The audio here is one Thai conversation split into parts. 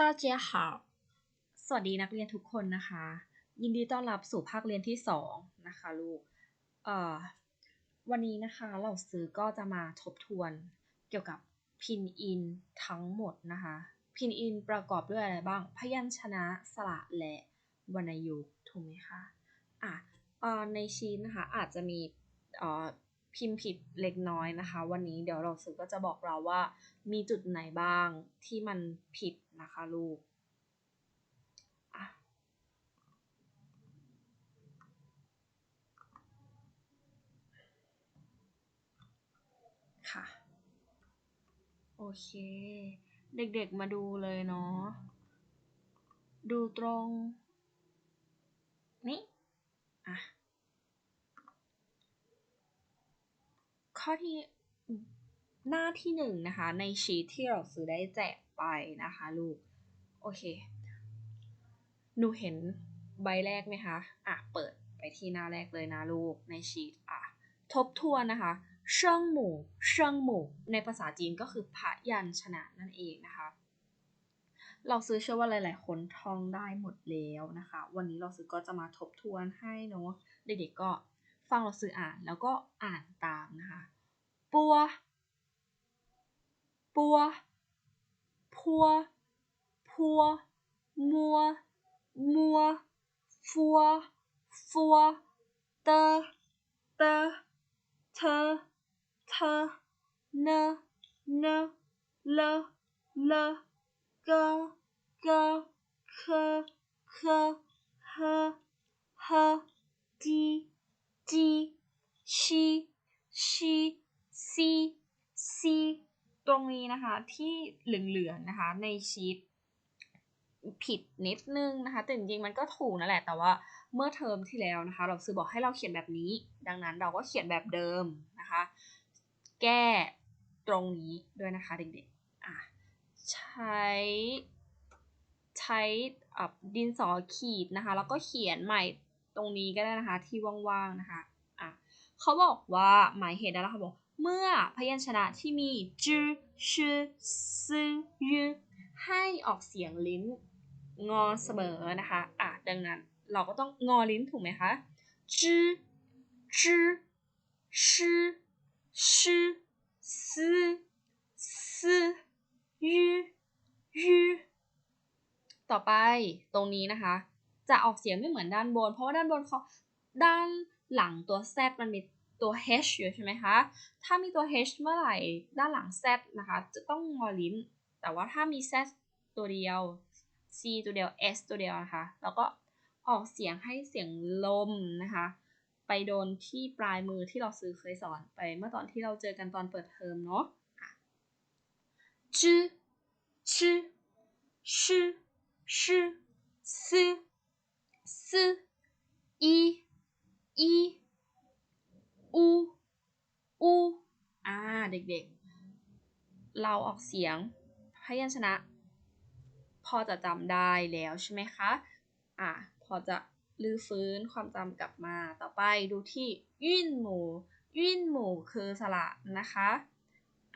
ต้าเจีาสวัสดีนักเรียนทุกคนนะคะ ยินดีต้อนรับสู่ภาคเรียนที่2นะคะลูกเอ่อวันนี้นะคะเราซื้อก็จะมาทบทวนเกี่ยวกับพินอินทั้งหมดนะคะ พินอินประกอบด้วยอะไรบ้าง พยัญชนะสระและวรรณยุกถูกไหมคะอะในชีนนะคะอาจจะมีเอ่อ พิมพ์ผิดเล็กน้อยนะคะ วันนี้เดี๋ยวเราซื้อก็จะบอกเราว่ามีจุดไหนบ้างที่มันผิดนะคะลูกอะค่ะ โอเค เด็กๆมาดูเลยเนาะดูตรง นี่ อะ ข้อที่หน้าที่หนึ่งนะคะ ในชีทที่เราซื้อได้แจกไปนะคะลูก โอเค หนูเห็นใบแรกไหมคะ อะ เปิดไปที่หน้าแรกเลยนะลูกในชีทอะ ทบทวนนะคะเชิงหมู่เชิงหมู่ในภาษาจีนก็คือพยัญชนะนั่นเองนะคะ เราซื้อเชื่อว่าหลาย ๆ คนท่องได้หมดแล้วนะคะ วันนี้เราซื้อก็จะมาทบทวนให้เนาะเด็กๆก็ ฟังเราซื้ออ่านแล้วก็อ่านตามนะคะปัวปัวพัวพัวมัวมัวฟัวฟัวเตอเตอเธอเธอเนเนเลเลเกเกเคเคเฮเฮจี จีชีชีซีซีตรงนี้นะคะที่เหลืองๆนะคะในชีตผิดนิดนึงนะคะแต่จริงๆมันก็ถูกนั่นแหละแต่ว่าเมื่อเทอมที่แล้วนะคะเราซื้อบอกให้เราเขียนแบบนี้ ดังนั้นเราก็เขียนแบบเดิมนะคะ แก้ตรงนี้ด้วยนะคะเด็กๆอะใช้ใช้ดินสอขีดนะคะ แล้วก็เขียนใหม่ตรงนี้ก็ได้นะคะที่ว่างๆนะคะอะ เขาบอกว่าหมายเหตุแล้วนะคะบอก เมื่อพยัญชนะที่มีจื้อชื่อซื่อยืให้ออกเสียงลิ้น งอเสมอนะคะอะดังนั้น เราก็ต้องงอลิ้นถูกไหมคะจื้อจื้อชื่อชื่อซื่อซื่อยืยืต่อไปตรงนี้นะคะ จะออกเสียงไม่เหมือนด้านบน เพราะว่าด้านบนเขาด้าน หลังตัว z มันมีตัว h อยู่ใช่ไหมคะ ถ้ามีตัว h เมื่อไหร่ด้านหลัง z นะคะ จะต้องงอลิ้น แต่ว่าถ้ามี z ตัวเดียว c ตัวเดียว s ตัวเดียวนะคะ แล้วก็ออกเสียงให้เสียงลมนะคะ ไปโดนที่ปลายมือที่เราซื้อเคยสอนไป เมื่อตอนที่เราเจอกันตอนเปิดเทอมเนาะจื้อชื่อชื่อชื่อซื่อซื่ออี อีอูอูอ่าเด็กๆ เราออกเสียงพยัญชนะ พอจะจำได้แล้วใช่ไหมคะอ่าพอจะลื้อฟื้นความจำกลับมาต่อไปดูที่ยื่นหมูยื่นหมูคือสระนะคะ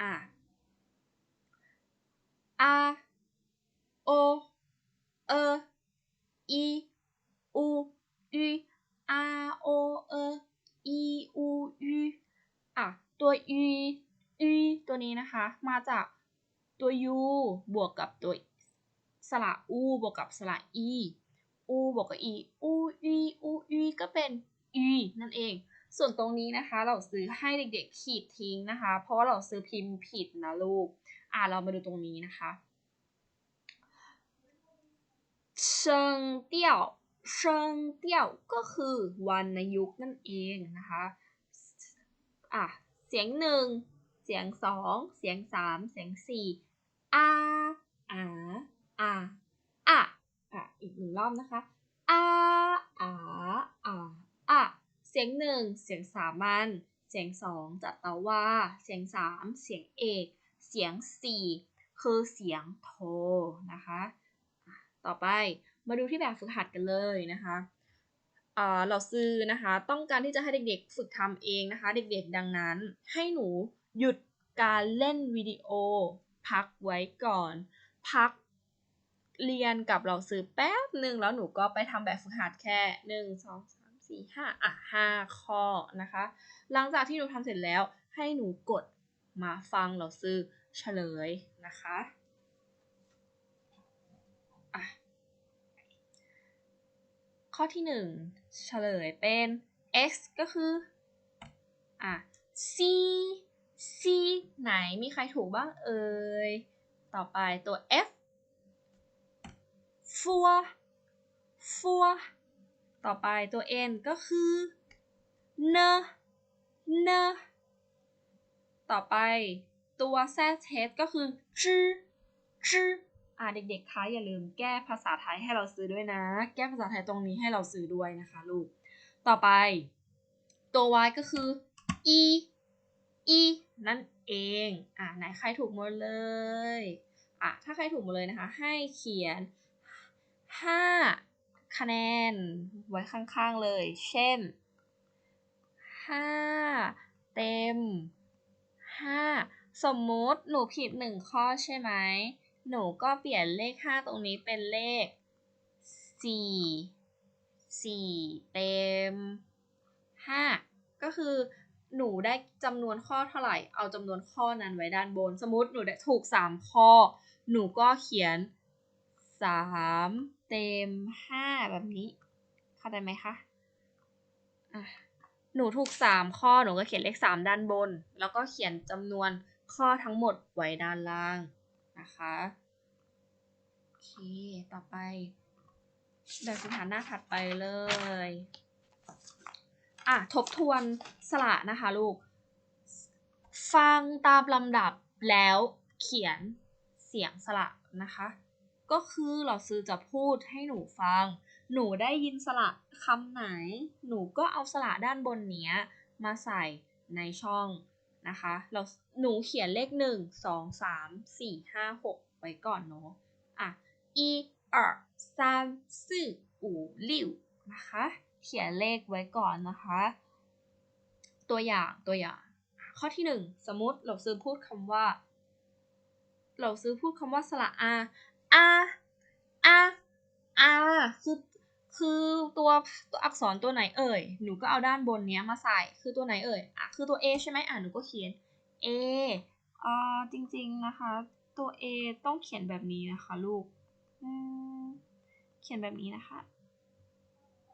อ่าอาโอเออีอูอู อาโอเออีอูอูอะตัวอีอีตัวนี้นะคะ มาจากตัวยูบวกกับตัวสระอูบวกกับสระอีอูบวกกับอีอูอีอูอีก็เป็นอีนั่นเอง ส่วนตรงนี้นะคะ เราซื้อให้เด็กๆขีดทิ้งนะคะ เพราะว่าเราซื้อพิมพ์ผิดนะลูก อ่าเรามาดูตรงนี้นะคะเชิงเตี้ยว เชิงเตี้ยวก็คือวรรณยุกต์นั่นเองนะคะอะเสียงหนึ่งเสียงสองเสียงสามเสียงสี่อาอาอาอะอะอีกหนึ่งรอบนะคะอาอาอาอะเสียงหนึ่งเสียงสามัญเสียงสองจัตวาเสียงสามเสียงเอก เสียงสี่คือเสียงโทนะคะ ต่อไป มาดูที่แบบฝึกหัดกันเลยนะคะเราซื้อนะคะ ต้องการที่จะให้เด็กๆ ฝึกทำเองนะคะ เด็กๆดังนั้น ให้หนูหยุดการเล่นวิดีโอ พักไว้ก่อน พักเรียนกับเราซื้อแป๊บหนึ่งแล้วหนูก็ไปทำแบบฝึกหัดแค่หนึ่งสองสามสี่ห้าอะห้าข้อนะคะ หลังจากที่หนูทำเสร็จแล้วให้หนูกดมาฟังเราซื้อเฉลยนะคะอะ ข้อที่หนึ่งเฉลยเป็น x ก็คือ อะ c c ไหนมีใครถูกบ้างเอ่ย ต่อไปตัว f four four ต่อไปตัว n ก็คือ n n ต่อไปตัว z h ก็คือ z z อ่ อ่าเด็กๆคะอย่าลืมแก้ภาษาไทยให้เราซื้อด้วยนะ แก้ภาษาไทยตรงนี้ให้เราซื้อด้วยนะคะลูก ต่อไป ตัว y ก็คือ e e นั่นเอง อะไหนใครถูกหมดเลย อะถ้าใครถูกหมดเลยนะคะ ให้เขียน 5 คะแนนไว้ข้างๆเลย เช่น 5 เต็ม 5 สมมุติหนูผิด 1 ข้อใช่ไหม หนูก็เปลี่ยนเลข5ตรงนี้เป็นเลข4 4เต็ม5ก็คือหนูได้จำนวนข้อเท่าไหร่ เอาจำนวนข้อนั้นไว้ด้านบน สมมติหนูได้ถูก3ข้อ หนูก็เขียน3เต็ม5แบบนี้ เข้าใจไหมคะอะหนูถูก3ข้อ หนูก็เขียนเลข3ด้านบน แล้วก็เขียนจำนวนข้อทั้งหมดไว้ด้านล่าง นะคะ โอเค ต่อไป แบบฝึกหัดหน้าถัดไปเลย อะ ทบทวนสระนะคะลูก ฟังตามลำดับแล้วเขียนเสียงสระนะคะ ก็คือเราซื้อจะพูดให้หนูฟัง หนูได้ยินสระคำไหน หนูก็เอาสระด้านบนเนี้ยมาใส่ในช่อง นะคะ เราหนูเขียนเลขหนึ่งสองสามสี่ห้าหกไว้ก่อนเนาะ อ่ะ一二三四五六นะคะ เขียนเลขไว้ก่อนนะคะ ตัวอย่างตัวอย่าง ข้อที่หนึ่งสมมติเราซื้อพูดคำว่า เราซื้อพูดคำว่าสระอาอาอาอาคือ คือตัวตัวอักษรตัวไหนเอ่ย หนูก็เอาด้านบนเนี้ยมาใส่ คือตัวไหนเอ่ย อะ คือตัว A ใช่ไหมอะ หนูก็เขียน A อ่าจริงๆนะคะ ตัว A ต้องเขียนแบบนี้นะคะลูก เขียนแบบนี้นะคะ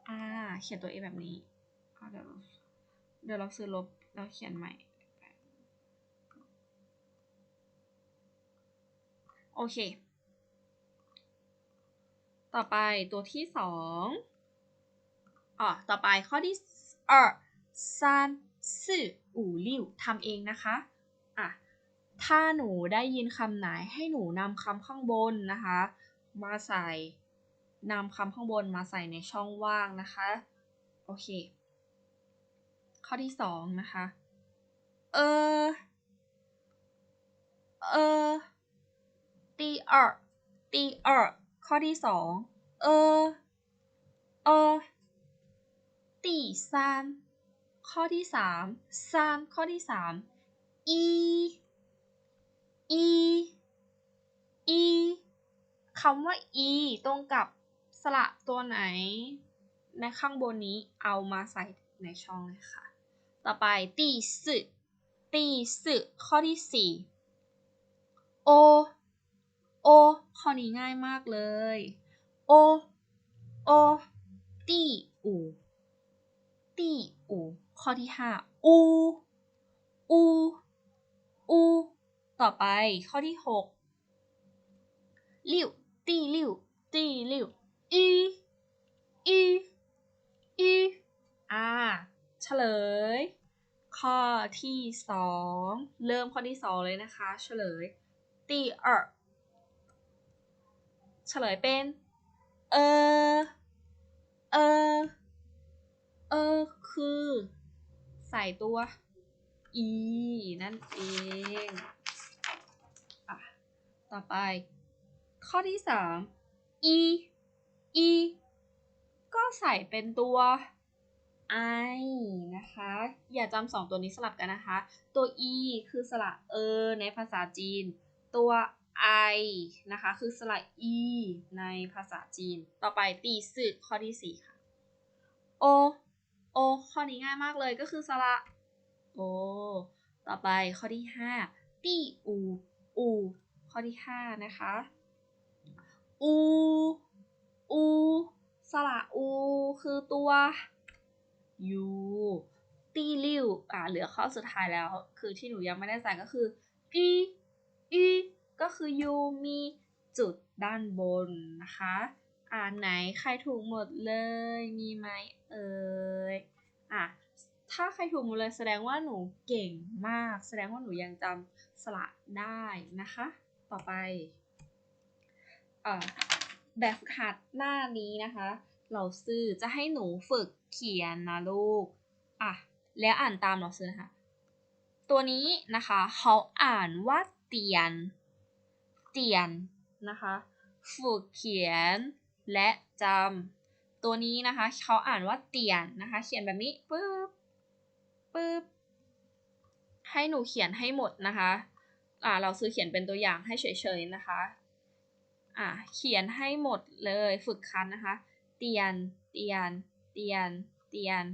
อ่า เขียนตัว A แบบนี้ เดี๋ยวเราเดี๋ยวเราซื้อลบแล้วเขียนใหม่ โอเค ต่อไปตัวที่สองอ๋อต่อไปข้อที่二三四五六ทำเองนะคะ อ่ะ ถ้าหนูได้ยินคำไหนให้หนูนำคำข้างบนนะคะ มาใส่นำคำข้างบนมาใส่ในช่องว่างนะคะ โอเค ข้อที่สองนะคะ เออ เออ第二第二 ข้อที่สองเออเออตีซามข้อที่สามซามข้อที่สามอีอีอีคำว่าอีตรงกับสระตัวไหน ในข้างบนนี้เอามาใส่ในช่องเลยค่ะ ต่อไปตีสึตีสึข้อที่สี่โอ โอข้อนี้ง่ายมากเลยโอโอตีอูตีอูข้อที่ห้าอูอูอูต่อไปข้อที่หกลิวตีลิวตีลิวอีอีอีอ่าเฉลย ข้อที่สองเริ่มข้อที่สองเลยนะคะ เฉลย第二 เฉลยเป็น เออ เออ เออ คือ ใส่ตัว e นั่นเองอะต่อไป ข้อที่สาม e e ก็ใส่เป็นตัว i นะคะ อย่าจำสองตัวนี้สลับกันนะคะ ตัว e คือสระเออในภาษาจีน ตัว ไอนะคะ คือสระอีในภาษาจีน ต่อไปตีสึข้อที่สี่ค่ะโอโอข้อนี้ง่ายมากเลยก็คือสระโอต่อไปข้อที่ห้าตีอูอูข้อที่ห้านะคะ อูอูสระอู คือตัวยูตีลิวอ่าเหลือข้อสุดท้ายแล้ว คือที่หนูยังไม่ได้ใส่ก็คืออีอี ก็คือยูมีจุดด้านบนนะคะ อ่านไหนใครถูกหมดเลย มีไหมเอ่ย อะ ถ้าใครถูกหมดเลยแสดงว่าหนูเก่งมาก แสดงว่าหนูยังจำสระได้นะคะ ต่อไปอแบบฝึกหัดหน้านี้นะคะ เราซื้อจะให้หนูฝึกเขียนนะลูก อะ แล้วอ่านตามเราซื้อนะคะ ตัวนี้นะคะเขาอ่านว่าเตียน เตียนนะคะฝึกเขียนและจำตัวนี้นะคะเขาอ่านว่าเตียนนะคะ เขียนแบบนี้ปึ๊บปึ๊บให้หนูเขียนให้หมดนะคะอ่าเราซื้อเขียนเป็นตัวอย่างให้เฉยๆนะคะอ่าเขียนให้หมดเลยฝึกคันนะคะ เตียน เตียน เตียน เตียน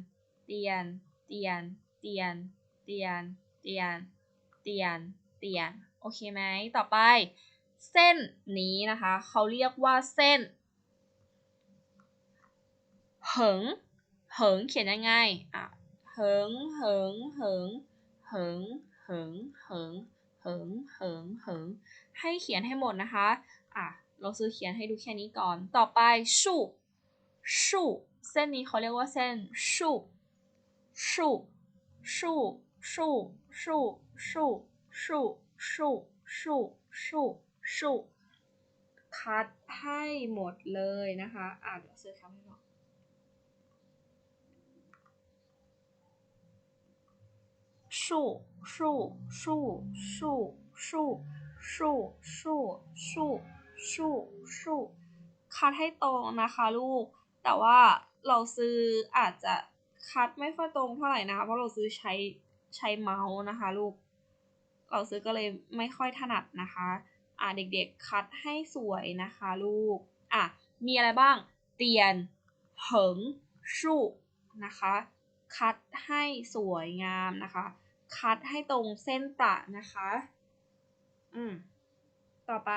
เตียน เตียน เตียน เตียน เตียน เตียน เตียน โอเคไหม ต่อไป เส้นนี้นะคะเขาเรียกว่าเส้นเหิงเหิงเขียนยังไงอะเหิงเหิงเหิงเหิงเหิงเหิงเหิงเหิงเหิงให้เขียนให้หมดนะคะอะเราซื้อเขียนให้ดูแค่นี้ก่อน ต่อไปชูชูเส้นนี้เขาเรียกว่าเส้นชูชูชูชูชูชูชูชูชูชู สุคัดให้หมดเลยนะคะอ่าเดี๋ยวเซอร์คัให้หน่อยสูสูสูสูสูสูสูสูสูสูคัดให้ตรงนะคะลูก แต่ว่าเราซื้ออาจจะคัดไม่ค่อยตรงเท่าไหร่นะคะ เพราะเราซื้อใช้ใช้เมาส์นะคะลูก เราซื้อก็เลยไม่ค่อยถนัดนะคะ อ่าเด็กๆคัดให้สวยนะคะลูก อ่ะมีอะไรบ้าง เตียนเหิงชูนะคะ คัดให้สวยงามนะคะคัดให้ตรงเส้นประนะคะ อืม ต่อไป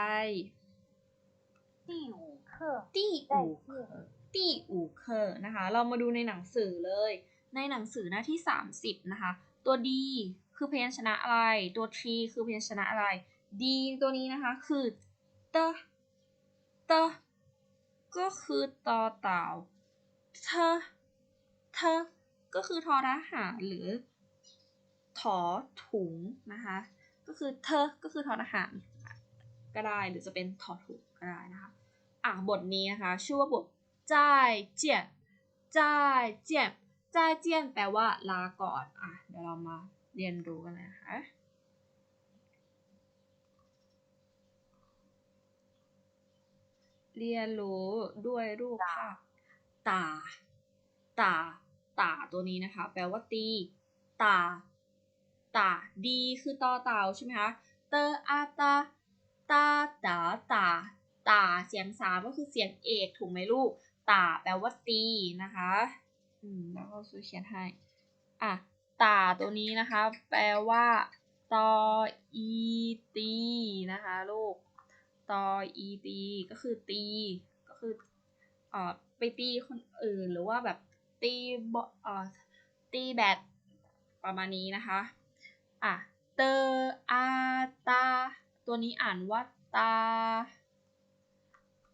第五课第五课第五课นะคะ เรามาดูในหนังสือเลย ในหนังสือหน้าที่ 30 นะคะ ตัว D คือพยัญชนะอะไร ตัว T คือพยัญชนะอะไร D ตัวนี้นะคะคือตตก็คือตอเต่าเธอเธอก็คือทอทหารหรือถอถุงนะคะ ก็คือเธอก็คือทอทหารก็ได้หรือจะเป็นถอถุงก็ได้นะคะ อะบทนี้นะคะ ชื่อว่าบทจ่ายเจียนจ่ายเจียนจ่ายเจียนแปลว่าลาก่อน อะเดี๋ยวเรามาเรียนรู้กันนะคะ เรียนรู้ด้วยรูปภาพตาตาตาตัวนี้นะคะ แปลว่าตี ตา ตาดีคือต่อเต่าใช่ไหมคะเตออาตาตาตาตาตาเสียงสามก็คือเสียงเอกถูกไหมลูก ตาแปลว่าตีนะคะ อืมแล้วก็ซูเขียนให้ อะตาตัวนี้นะคะ แปลว่าตออีตีนะคะลูก ตออีตีก็คือตี ก็คือเอ่อไปตีคนอื่นหรือว่าแบบตีบเอ่อตีแบตประมาณนี้นะคะอะเตออาตา ตัวนี้อ่านว่าตา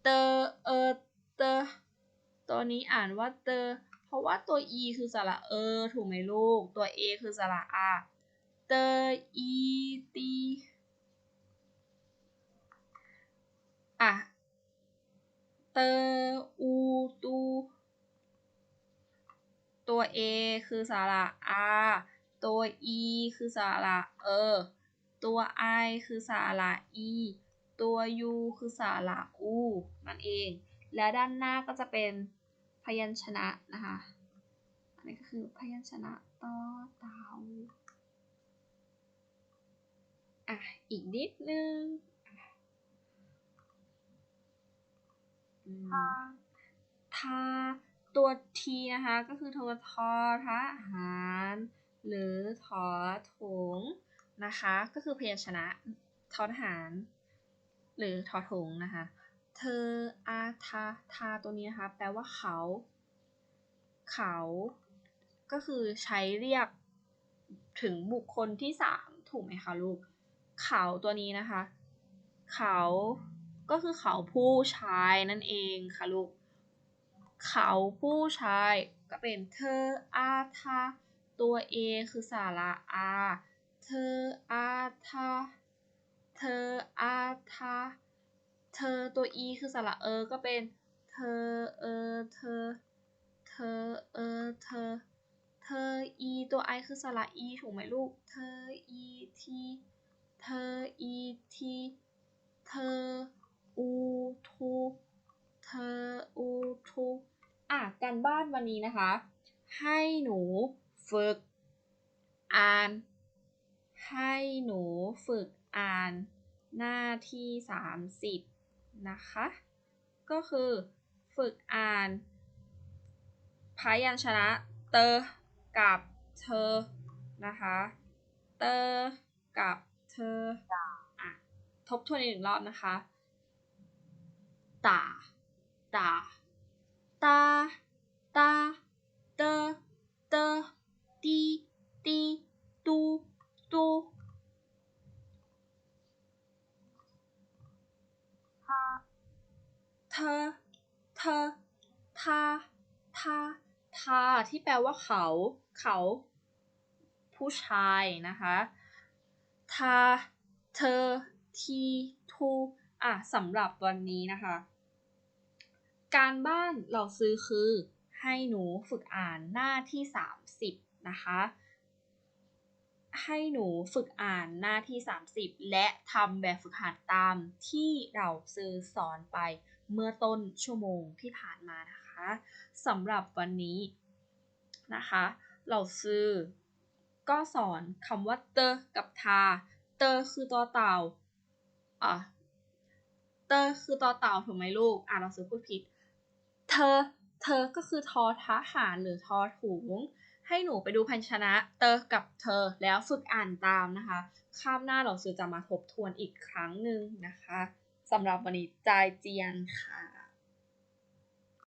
เตอเอเตอตัวนี้อ่านว่าเตอ เพราะว่าตัว e คือสระเออถูกไหมลูก ตัว a คือสระอา เตออีตี เตออูตูตัว a คือสระอาตัว e คือสระเออตัว i คือสระ e ตัว u คือสระอูนั่นเอง และด้านหน้าก็จะเป็นพยัญชนะนะคะ อันนี้ก็คือพยัญชนะต่อเตาอะ อีกนิดนึง ทาตัวทีนะคะ ก็คือโททอทหาร หรือถอถงนะคะ ก็คือพยัญชนะทอทหาร หรือทอถงนะคะ เธออาทาทาตัวนี้นะคะ แปลว่าเขา เขา ก็คือใช้เรียกถึงบุคคลที่สามถูกไหมคะลูก เขาตัวนี้นะคะ เขา ก็คือเขาผู้ชายนั่นเองค่ะลูก เขาผู้ชายก็เป็นเธออาทาตัว A คือสระอาเธออาทาเธออาทาเธอตัว E คือสระเออ ก็เป็นเธอเออเธอ เธอเออเธอ เธอ E ตัว I คือสระ E ถูกไหมลูก เธอ E T เธอ E T เธอ อูทูเธออูทูอะการบ้านวันนี้นะคะ ให้หนูฝึกอ่าน ให้หนูฝึกอ่านหน้าที่ 30 นะคะ ก็คือฝึกอ่าน พยัญชนะเตอกับเธอนะคะ เตอกับเธออะทบทวนอีกหนึ่งรอบนะคะ ตาตาตาตาเตอเตอตีตีตูตู他เธอเธอทาทาทาที่แปลว่าเขา เขา ผู้ชายนะคะทาเธอทีทูอะสำหรับวันนี้นะคะ การบ้านเราซื้อคือ ให้หนูฝึกอ่านหน้าที่ 30 นะคะ ให้หนูฝึกอ่านหน้าที่ 30 และทำแบบฝึกหัดตามที่เราซื้อสอนไปเมื่อต้นชั่วโมงที่ผ่านมานะคะสำหรับวันนี้นะคะ เราซื้อ ก็สอนคำว่าเตอกับทา เตอคือตัวเต่าอะเตอคือตัวเต่าถูกไหมลูก อะเราซื้อพูดผิด เธอ เธอก็คือทอทหารหรือทอถุง ให้หนูไปดูพันชนะ เตอกับเธอแล้วฝึกอ่านตามนะคะ ข้ามหน้าเราซื้อจะมาทบทวนอีกครั้งหนึ่งนะคะสำหรับวันนี้จายเจียนค่ะ